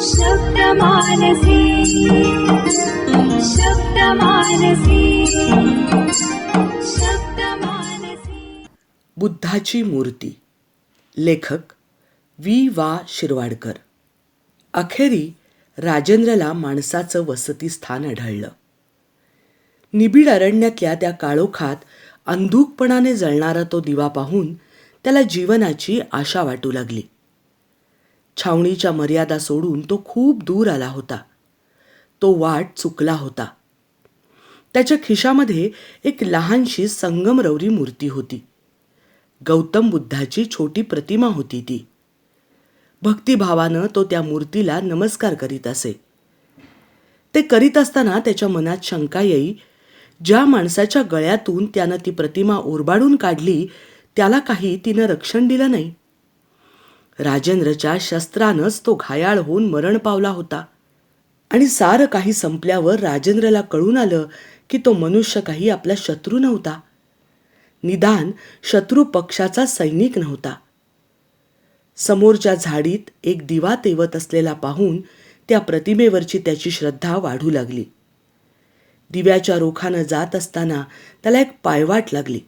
शब्दमानसे शब्द मानसी बुद्धाची मूर्ती लेखक वी. वा. शिरवाडकर. अखेरी राजेंद्रला माणसाचं वसतिस्थान आढळलं. निबिड अरण्यातल्या त्या काळोखात अंधुकपणाने जळणारा तो दिवा पाहून त्याला जीवनाची आशा वाटू लागली. छावणीच्या मर्यादा सोडून तो खूप दूर आला होता. तो वाट चुकला होता. त्याच्या खिशामध्ये एक लहानशी संगमरवरी मूर्ती होती. गौतम बुद्धाची छोटी प्रतिमा होती ती. भक्तिभावानं तो त्या मूर्तीला नमस्कार करीत असे. ते करीत असताना त्याच्या मनात शंका येई ज्या माणसाच्या गळ्यातून त्यानं ती प्रतिमा ओरबाडून काढली त्याला काही तिनं रक्षण दिलं नाही. राजेंद्रच्या शस्त्रानंच तो घायाळ होऊन मरण पावला होता. आणि सारं काही संपल्यावर राजेंद्रला कळून आलं की तो मनुष्य काही आपला शत्रू नव्हता. निदान शत्रू पक्षाचा सैनिक नव्हता. समोरच्या झाडीत एक दिवा तेवत असलेला पाहून त्या प्रतिमेवरची त्याची श्रद्धा वाढू लागली. दिव्याच्या रोखानं जात असताना त्याला एक पायवाट लागली.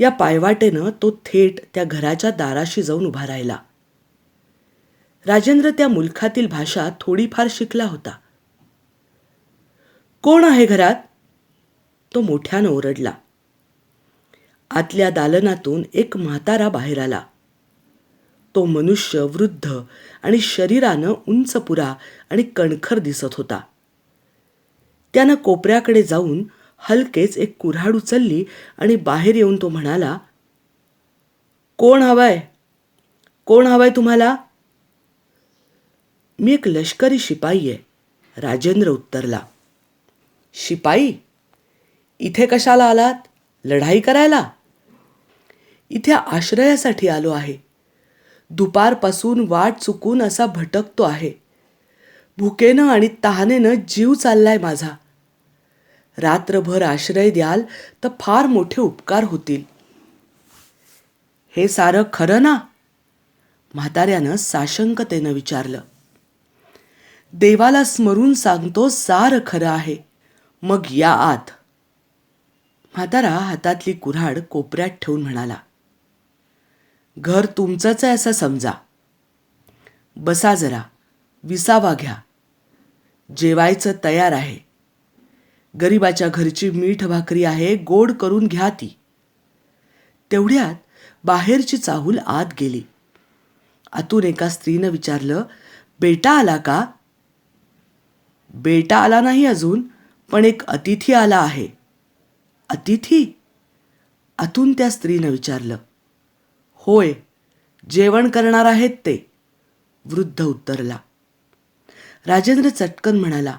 या पायवाटेनं तो थेट त्या घराच्या दाराशी जाऊन उभा राहिला. राजेंद्र त्या मुलखातील भाषा थोडीफार शिकला होता. कोण आहे घरात? तो मोठ्यानं ओरडला. आतल्या दालनातून एक म्हातारा बाहेर आला. तो मनुष्य वृद्ध आणि शरीरानं उंच पुरा आणि कणखर दिसत होता. त्यानं कोपऱ्याकडे जाऊन हलकेच एक कुऱ्हाड उचलली आणि बाहेर येऊन तो म्हणाला कोण हवाय? कोण हवाय तुम्हाला? मी एक लष्करी शिपाई आहे राजेंद्र उत्तरला. शिपाई? इथे कशाला आलात? लढाई करायला? इथे आश्रयासाठी आलो आहे. दुपारपासून वाट चुकून असा भटकतो आहे. भुकेनं आणि तहानेनं जीव चाललाय माझा. रात्रभर आश्रय द्याल तर फार मोठे उपकार होतील. हे सारं खरं ना? म्हाताऱ्यानं साशंकतेनं विचारलं. देवाला स्मरून सांगतो सारं खरं आहे. मग या आत. म्हातारा हातातली कुऱ्हाड कोपऱ्यात ठेवून म्हणाला घर तुमचंच आहे असं समजा. बसा जरा विसावा घ्या. जेवायचं तयार आहे. गरिबाच्या घरची मीठ भाकरी आहे गोड करून घ्या ती. तेवढ्यात बाहेरची चाहूल आत गेली. आतून एका स्त्रीनं विचारलं बेटा आला का? बेटा आला नाही अजून पण एक अतिथी आला आहे. अतिथी? आतून त्या स्त्रीनं विचारलं. होय जेवण करणार आहेत ते. वृद्ध उत्तरला. राजेंद्र चटकन म्हणाला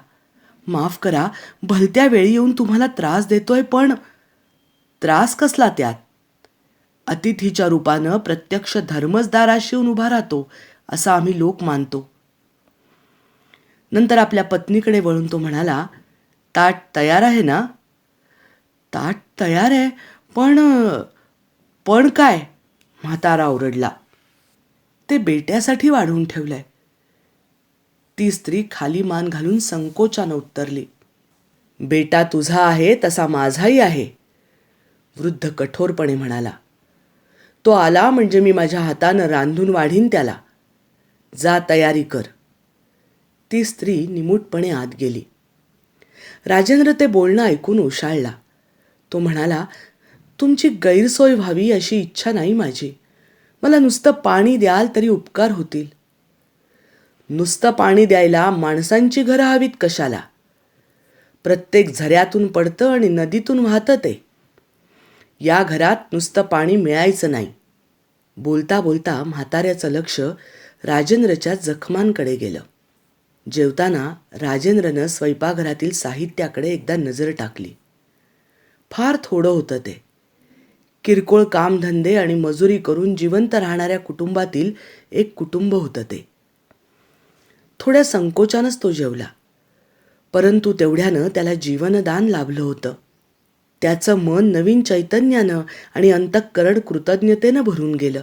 माफ करा भलत्या वेळी येऊन तुम्हाला त्रास देतोय पण त्रास कसला त्यात? अतिथीच्या रूपानं प्रत्यक्ष धर्मच दाराशी येऊन उभा राहतो असं आम्ही लोक मानतो. नंतर आपल्या पत्नीकडे वळून तो म्हणाला ताट तयार आहे ना? ताट तयार आहे पण पण काय? म्हातारा ओरडला. ते बेट्यासाठी वाढवून ठेवलंय. ती स्त्री खाली मान घालून संकोचानं उत्तरली बेटा तुझा आहे तसा माझाही आहे. वृद्ध कठोरपणे म्हणाला तो आला म्हणजे मी माझ्या हातानं रांधून वाढीन त्याला. जा तयारी कर. ती स्त्री निमूटपणे आत गेली. राजेंद्र ते बोलणं ऐकून उशाळला तो म्हणाला तुमची गैरसोय व्हावी अशी इच्छा नाही माझी. मला नुसतं पाणी द्याल तरी उपकार होतील. नुसतं पाणी द्यायला माणसांची घरं हवीत कशाला? प्रत्येक झऱ्यातून पडतं आणि नदीतून वाहतं ते. या घरात नुसतं पाणी मिळायचं नाही. बोलता बोलता म्हाताऱ्याचं लक्ष राजेंद्रच्या जखमांकडे गेलं. जेवताना राजेंद्रनं स्वयंपाकघरातील साहित्याकडे एकदा नजर टाकली. फार थोडं होतं ते. किरकोळ कामधंदे आणि मजुरी करून जिवंत राहणाऱ्या कुटुंबातील एक कुटुंब होतं ते. थोड्या संकोचानंच तो जेवला. परंतु तेवढ्यानं त्याला जीवनदान लाभलं होतं. त्याचं मन नवीन चैतन्यानं आणि अंतःकरण कृतज्ञतेनं भरून गेलं.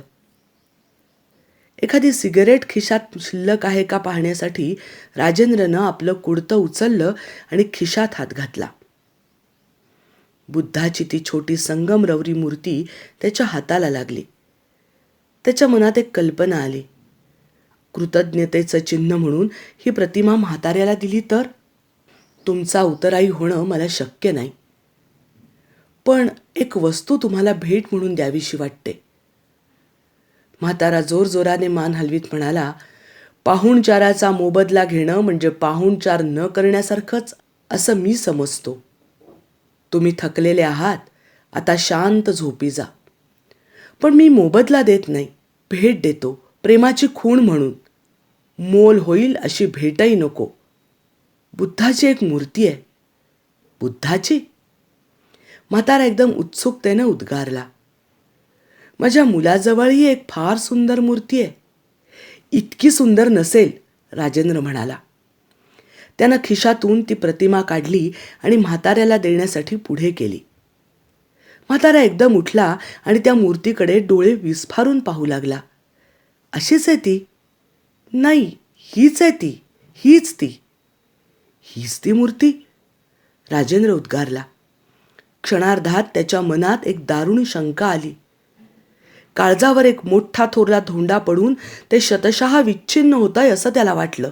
एखादी सिगरेट खिशात शिल्लक आहे का पाहण्यासाठी राजेंद्रनं आपलं कुडतं उचललं आणि खिशात हात घातला. बुद्धाची ती छोटी संगमरवरी मूर्ती त्याच्या हाताला लागली. त्याच्या मनात एक कल्पना आली. कृतज्ञतेचं चिन्ह म्हणून ही प्रतिमा म्हाताऱ्याला दिली तर? तुमचा उतराई होणं मला शक्य नाही. पण एक वस्तू तुम्हाला भेट म्हणून द्यावीशी वाटते. म्हातारा जोरजोराने मान हलवीत म्हणाला पाहुणचाराचा मोबदला घेणं म्हणजे पाहुणचार न करण्यासारखंच असं मी समजतो. तुम्ही थकलेले आहात आता शांत झोपी जा. पण मी मोबदला देत नाही भेट देतो प्रेमाची खूण म्हणून. मोल होईल अशी भेटही नको. बुद्धाची एक मूर्ती आहे. बुद्धाची? म्हातारा एकदम उत्सुकतेनं उद्गारला. माझ्या मुलाजवळही एक फार सुंदर मूर्ती आहे. इतकी सुंदर नसेल राजेंद्र म्हणाला. त्यानं खिशातून ती प्रतिमा काढली आणि म्हाताऱ्याला देण्यासाठी पुढे केली. म्हातारा एकदम उठला आणि त्या मूर्तीकडे डोळे विस्फारून पाहू लागला. अशीच आहे ती. नाही हीच आहे ती हीच ती. हीच ती मूर्ती? राजेंद्र उद्गारला. क्षणार्धात त्याच्या मनात एक दारुण शंका आली. काळजावर एक मोठा थोरला धोंडा पडून ते शतशः विच्छिन्न होत आहे असं त्याला वाटलं.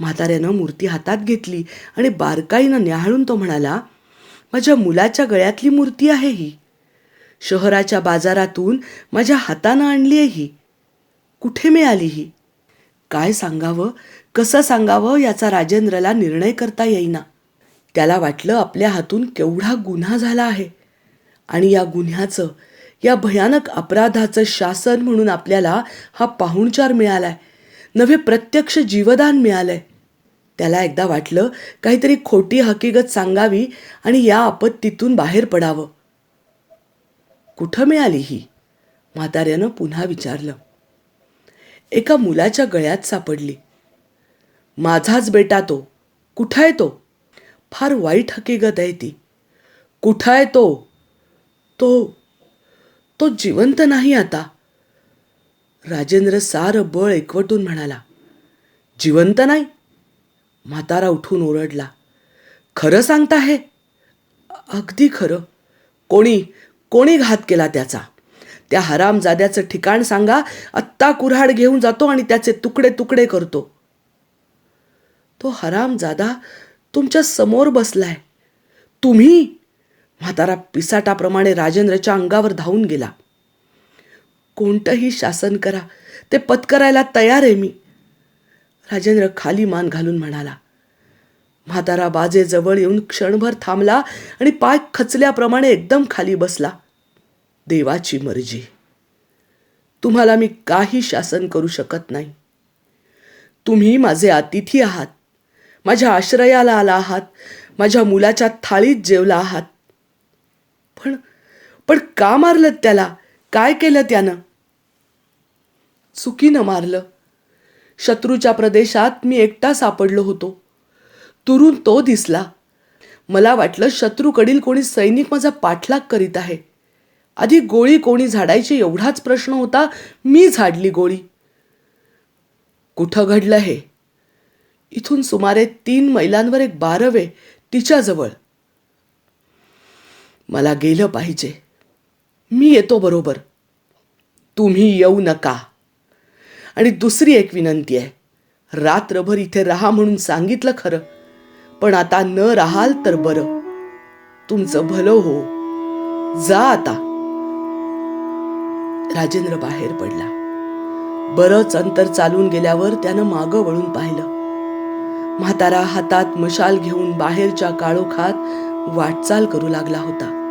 म्हाताऱ्यानं मूर्ती हातात घेतली आणि बारकाईनं न्याहाळून तो म्हणाला माझ्या मुलाच्या गळ्यातली मूर्ती आहे ही. शहराच्या बाजारातून माझ्या हातानं आणली आहे ही. कुठे मिळाली ही? काय सांगावं? कसं सांगावं याचा राजेंद्रला निर्णय करता येईना. त्याला वाटलं आपल्या हातून केवढा गुन्हा झाला आहे. आणि या गुन्ह्याचं या भयानक अपराधाचं शासन म्हणून आपल्याला हा पाहुणचार मिळालाय. नव्हे प्रत्यक्ष जीवदान मिळालंय. त्याला एकदा वाटलं काहीतरी खोटी हकीकत सांगावी आणि या आपत्तीतून बाहेर पडावं. कुठं मिळाली ही? म्हाताऱ्यानं पुन्हा विचारलं. एका मुलाच्या गळ्यात सापडली. माझाच बेटा तो. कुठं आहे तो? फार वाईट हकीकत आहे ती. कुठं आहे तो? तो तो जिवंत नाही आता. राजेंद्र सारं बळ एकवटून म्हणाला जिवंत नाही. म्हातारा उठून ओरडला खरं सांगता हे? अगदी खरं. कोणी कोणी घात केला त्याचा? त्या हरामजाद्याचं ठिकाण सांगा आत्ता कुऱ्हाड घेऊन जातो आणि त्याचे तुकडे तुकडे करतो. तो हरामजादा तुमच्यासमोर बसलाय. तुम्ही म्हातारा पिसाटाप्रमाणे राजेंद्रच्या अंगावर धावून गेला. कोणतंही शासन करा ते पत्करायला तयार आहे मी. राजेंद्र खाली मान घालून म्हणाला. म्हातारा बाजेजवळ येऊन क्षणभर थांबला आणि पाय खचल्याप्रमाणे एकदम खाली बसला. देवाची मर्जी. तुम्हाला मी काही शासन करू शकत नाही. तुम्ही माझे अतिथी आहात. माझ्या आश्रयाला आला आहात. माझ्या मुलाच्या थाळीत जेवला आहात. पण पण का मारलं त्याला? काय केलं त्यानं? चुकीनं मारलं. शत्रूच्या प्रदेशात मी एकटा सापडलो होतो. तुरून तो दिसला. मला वाटलं शत्रूकडील कोणी सैनिक माझा पाठलाग करीत आहे. आधी गोळी कोणी झाडायची एवढाच प्रश्न होता मी झाडली गोळी. कुठं घडलं हे? इथून सुमारे तीन मैलांवर एक बारवे तिच्याजवळ. मला गेलं पाहिजे. मी येतो बरोबर. तुम्ही येऊ नका. आणि दुसरी एक विनंती आहे. रात्रभर इथे राहा म्हणून सांगितलं खरं पण आता न राहाल तर बरं. तुमचं भलं हो. जा आता. राजेंद्र बाहेर पडला. बरंच अंतर चालून गेल्यावर त्यानं मागं वळून पाहिलं. म्हातारा हातात मशाल घेऊन बाहेरच्या काळोखात वाटचाल करू लागला होता.